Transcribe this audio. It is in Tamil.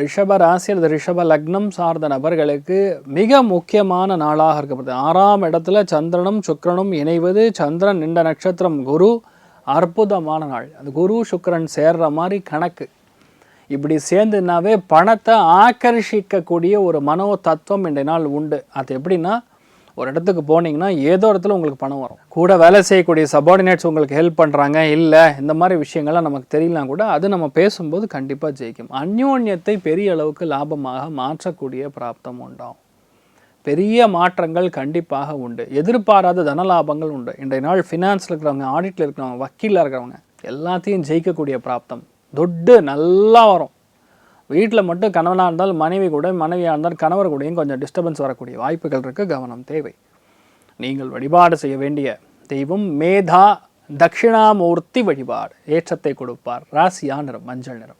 ரிஷப ராசி அல்லது ரிஷப லக்னம் சார்ந்த நபர்களுக்கு மிக முக்கியமான நாளாக இருக்கப்படுது ஆறாம் இடத்துல சந்திரனும் சுக்கரனும் இணைவது சந்திரன் நின்ற நட்சத்திரம் குரு அற்புதமான நாள். அந்த குரு சுக்கரன் சேர்ற மாதிரி கணக்கு. இப்படி சேர்ந்துனாவே பணத்தை ஆக்கர்ஷிக்கக்கூடிய ஒரு மனோ தத்துவம் இன்றைய நாள் உண்டு. அது எப்படின்னா ஒரு இடத்துக்கு போனீங்கன்னா ஏதோ இடத்துல உங்களுக்கு பணம் வரும். கூட வேலை செய்யக்கூடிய சபார்டினேட்ஸ் உங்களுக்கு ஹெல்ப் பண்ணுறாங்க இல்லை இந்த மாதிரி விஷயங்கள்லாம் நமக்கு தெரியலாம் கூட அது நம்ம பேசும்போது கண்டிப்பாக ஜெயிக்கும். அந்யோன்யத்தை பெரிய அளவுக்கு லாபமாக மாற்றக்கூடிய பிராப்தம் உண்டாகும். பெரிய மாற்றங்கள் கண்டிப்பாக உண்டு. எதிர்பாராத தனலாபங்கள் உண்டு. இன்றைய நாள் ஃபினான்ஸில் இருக்கிறவங்க ஆடிட்டில் இருக்கிறவங்க வக்கீலில் இருக்கிறவங்க எல்லாத்தையும் ஜெயிக்கக்கூடிய பிராப்தம். தொட்டு நல்லா வரும். வீட்டில் மட்டும் கணவனாக இருந்தால் மனைவி கூட மனைவியாக இருந்தால் கணவர் கூடயும் கொஞ்சம் டிஸ்டர்பன்ஸ் வரக்கூடிய வாய்ப்புகள் இருக்குது கவனம் தேவை. நீங்கள் வழிபாடு செய்ய வேண்டிய தெய்வம் மேதா தட்சிணாமூர்த்தி வழிபாடு. ஏற்றத்தை கொடுப்பார். ராசியா நிறம் மஞ்சள் நிறம்.